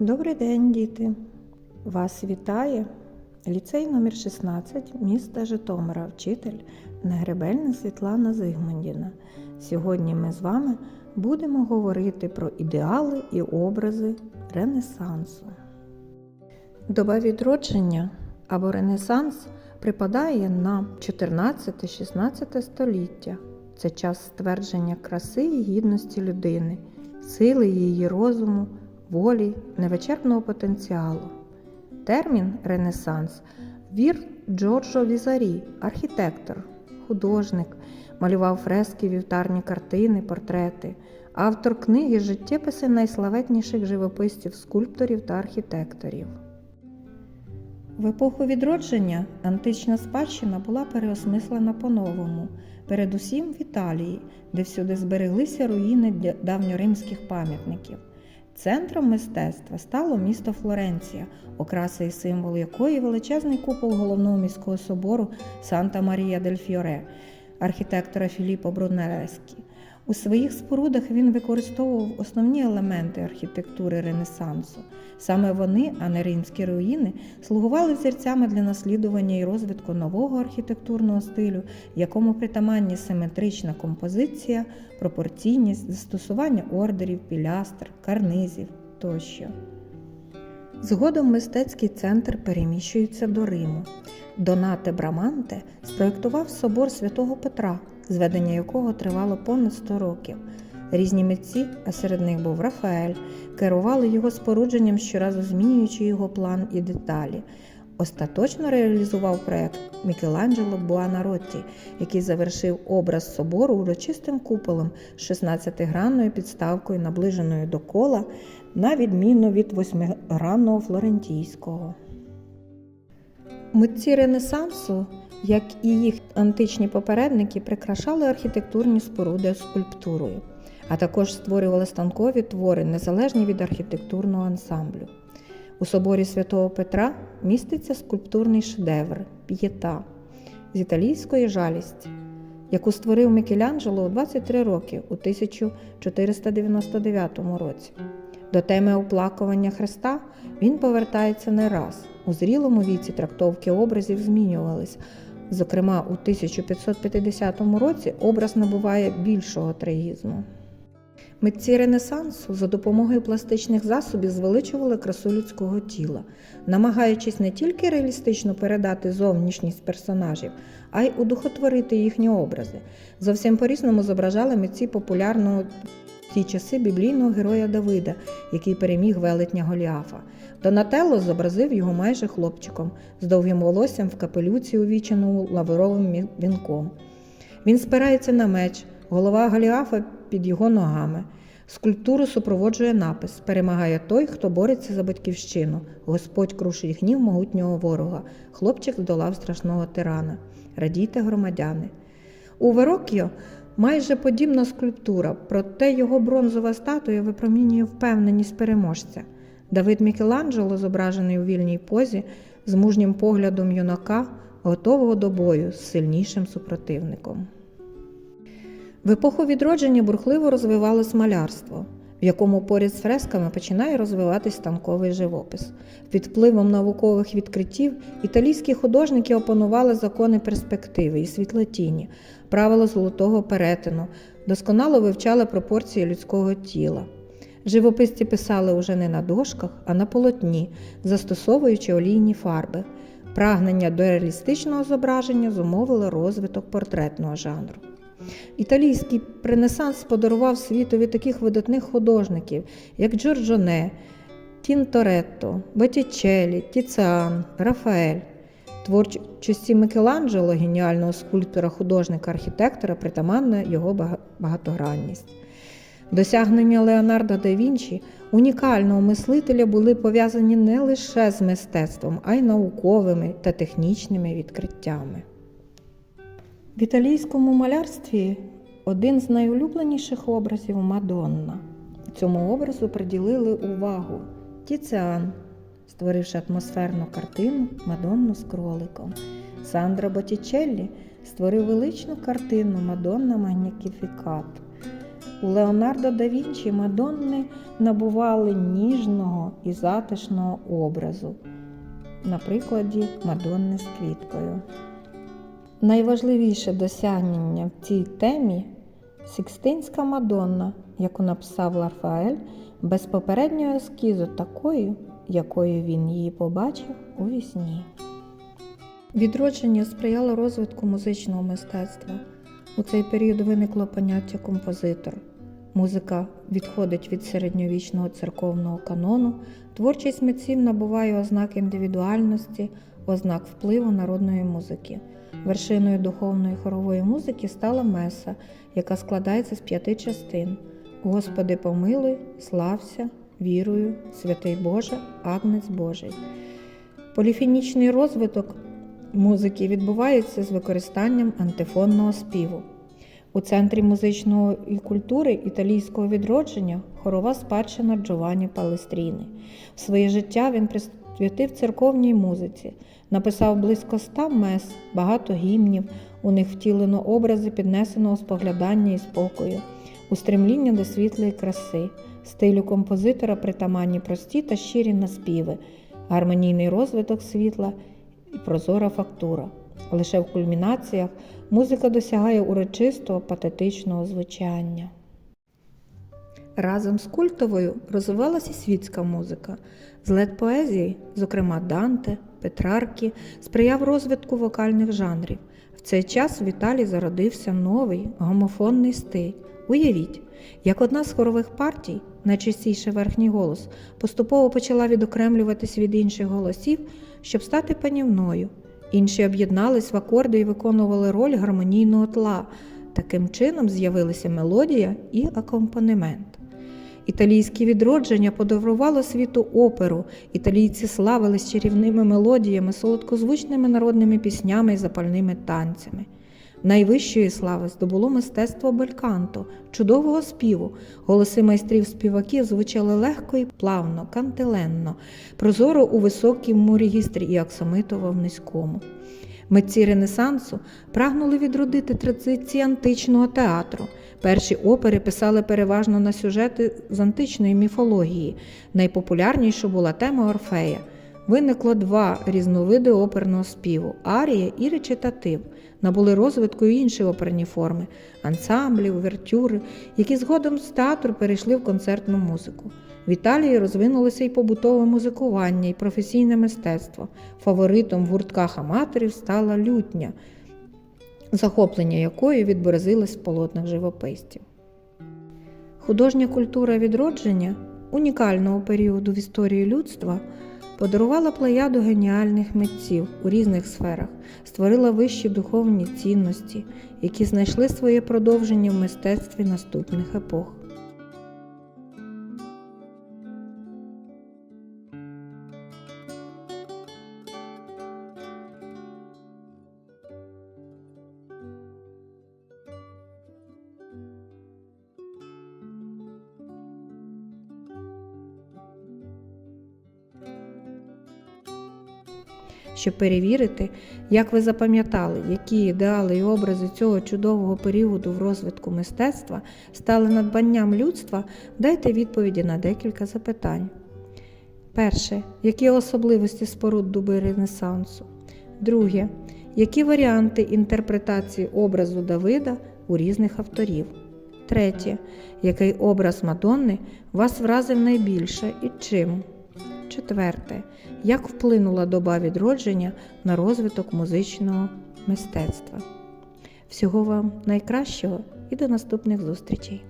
Добрий день, діти! Вас вітає ліцей номер 16 міста Житомира, вчитель Негребельна Світлана Зигмундіна. Сьогодні ми з вами будемо говорити про ідеали і образи Ренесансу. Доба відродження або Ренесанс припадає на 14-16 століття. Це час ствердження краси і гідності людини, сили її розуму, волі, невичерпного потенціалу. Термін Ренесанс вір Джорджо Візарі, архітектор, художник, малював фрески, вівтарні картини, портрети, автор книги Життєписи найславетніших живописців, скульпторів та архітекторів. В епоху відродження антична спадщина була переосмислена по-новому, передусім в Італії, де всюди збереглися руїни давньоримських пам'ятників. Центром мистецтва стало місто Флоренція, окраса і символ якої величезний купол головного міського собору Санта Марія дель Фьоре, архітектора Філіппо Брунеллескі. У своїх спорудах він використовував основні елементи архітектури Ренесансу. Саме вони, а не римські руїни, слугували взірцями для наслідування і розвитку нового архітектурного стилю, якому притаманні симетрична композиція, пропорційність, застосування ордерів, пілястр, карнизів тощо. Згодом мистецький центр переміщується до Риму. Донате Браманте спроєктував собор святого Петра, зведення якого тривало понад 100 років. Різні митці, а серед них був Рафаель, керували його спорудженням, щоразу змінюючи його план і деталі. Остаточно реалізував проект Мікеланджело Буанаротті, який завершив образ собору урочистим куполом з 16-гранною підставкою, наближеною до кола, на відміну від восьмигранного флорентійського. Митці Ренесансу, як і їх античні попередники, прикрашали архітектурні споруди скульптурою, а також створювали станкові твори, незалежні від архітектурного ансамблю. У соборі святого Петра міститься скульптурний шедевр п'єта з італійської жалісті, яку створив Мікеланджело у 23 роки у 1499 році. До теми оплакування Христа він повертається не раз. У зрілому віці трактовки образів змінювались. Зокрема, у 1550 році образ набуває більшого трагізму. Митці Ренесансу за допомогою пластичних засобів звеличували красу людського тіла, намагаючись не тільки реалістично передати зовнішність персонажів, а й удухотворити їхні образи. Зовсім по-різному зображали митці популярного в ті часи біблійного героя Давида, який переміг велетня Голіафа. Донателло зобразив його майже хлопчиком з довгим волоссям в капелюці, увіченому лавровим вінком. Він спирається на меч, голова Голіафа під його ногами. Скульптуру супроводжує напис Перемагає той, хто бореться за батьківщину. Господь крушить гнів могутнього ворога. Хлопчик здолав страшного тирана. Радійте, громадяни. У Верокіо майже подібна скульптура, проте його бронзова статуя випромінює впевненість переможця. Давид Мікеланджело, зображений у вільній позі, з мужнім поглядом юнака, готового до бою з сильнішим супротивником. В епоху відродження бурхливо розвивалось малярство, в якому поряд з фресками починає розвиватись станковий живопис. Під впливом наукових відкриттів італійські художники опанували закони перспективи і світлотіні, правила золотого перетину, досконало вивчали пропорції людського тіла. Живописці писали уже не на дошках, а на полотні, застосовуючи олійні фарби. Прагнення до реалістичного зображення зумовило розвиток портретного жанру. Італійський ренесанс подарував світові таких видатних художників, як Джорджоне, Тінторетто, Боттічеллі, Тіціан, Рафаель. Творчості Микеланджело, геніального скульптора, художника, архітектора, притаманна його багатогранність. Досягнення Леонардо да Вінчі, унікального мислителя, були пов'язані не лише з мистецтвом, а й науковими та технічними відкриттями. В італійському малярстві один з найулюбленіших образів Мадонна. Цьому образу приділили увагу Тіціан, створивши атмосферну картину Мадонну з кроликом. Сандро Боттічеллі створив величну картину Мадонна Магніфікат. У Леонардо да Вінчі Мадонни набували ніжного і затишного образу, на прикладі Мадонни з квіткою. Найважливіше досягнення в цій темі Сікстинська Мадонна, яку написав Лафаель, без попереднього ескізу такою, якою він її побачив у вісні. Відродження сприяло розвитку музичного мистецтва. У цей період виникло поняття композитор. Музика відходить від середньовічного церковного канону, творчість митців набуває ознак індивідуальності, ознак впливу народної музики. Вершиною духовної хорової музики стала меса, яка складається з п'яти частин: Господи, помилуй, слався, вірую, святий Боже, Агнець Божий. Поліфонічний розвиток музики відбувається з використанням антифонного співу. У центрі музичної культури італійського відродження хорова спадщина Джованні Палестріни. В своє життя він присвятив церковній музиці, написав близько ста мес, багато гімнів, у них втілено образи піднесеного споглядання і спокою, устремління до світлої краси, стилю композитора притаманні прості та щирі наспіви, гармонійний розвиток світла і прозора фактура. Лише в кульмінаціях музика досягає урочистого патетичного звучання. Разом з культовою розвивалася світська музика. Злет поезії, зокрема Данте, Петраркі, сприяв розвитку вокальних жанрів. В цей час в Італії зародився новий гомофонний стиль. Уявіть, як одна з хорових партій, найчастіше верхній голос, поступово почала відокремлюватись від інших голосів, щоб стати панівною. Інші об'єднались в акорди і виконували роль гармонійного тла. Таким чином з'явилися мелодія і акомпанемент. Італійське відродження подарувало світу оперу. Італійці славились чарівними мелодіями, солодкозвучними народними піснями і запальними танцями. Найвищої слави здобуло мистецтво бельканто, чудового співу. Голоси майстрів співаків звучали легко і плавно, кантиленно, прозоро у високому регістрі і аксамитово в низькому. Митці Ренесансу прагнули відродити традиції античного театру. Перші опери писали переважно на сюжети з античної міфології. Найпопулярнішою була тема Орфея. Виникло два різновиди оперного співу арія і речитатив. Набули розвитку і інші оперні форми ансамблі, увертюри, які згодом з театру перейшли в концертну музику. В Італії розвинулося і побутове музикування, і професійне мистецтво. Фаворитом в гуртках аматорів стала лютня, захоплення якої відобразилось в полотнах живописців. Художня культура відродження унікального періоду в історії людства подарувала плеяду геніальних митців у різних сферах, створила вищі духовні цінності, які знайшли своє продовження в мистецтві наступних епох. Щоб перевірити, як ви запам'ятали, які ідеали і образи цього чудового періоду в розвитку мистецтва стали надбанням людства, дайте відповіді на декілька запитань. Перше. Які особливості споруд дуби Ренесансу? Друге. Які варіанти інтерпретації образу Давида у різних авторів? Третє. Який образ Мадонни вас вразив найбільше і чим? Четверте. Як вплинула доба відродження на розвиток музичного мистецтва? Всього вам найкращого і до наступних зустрічей!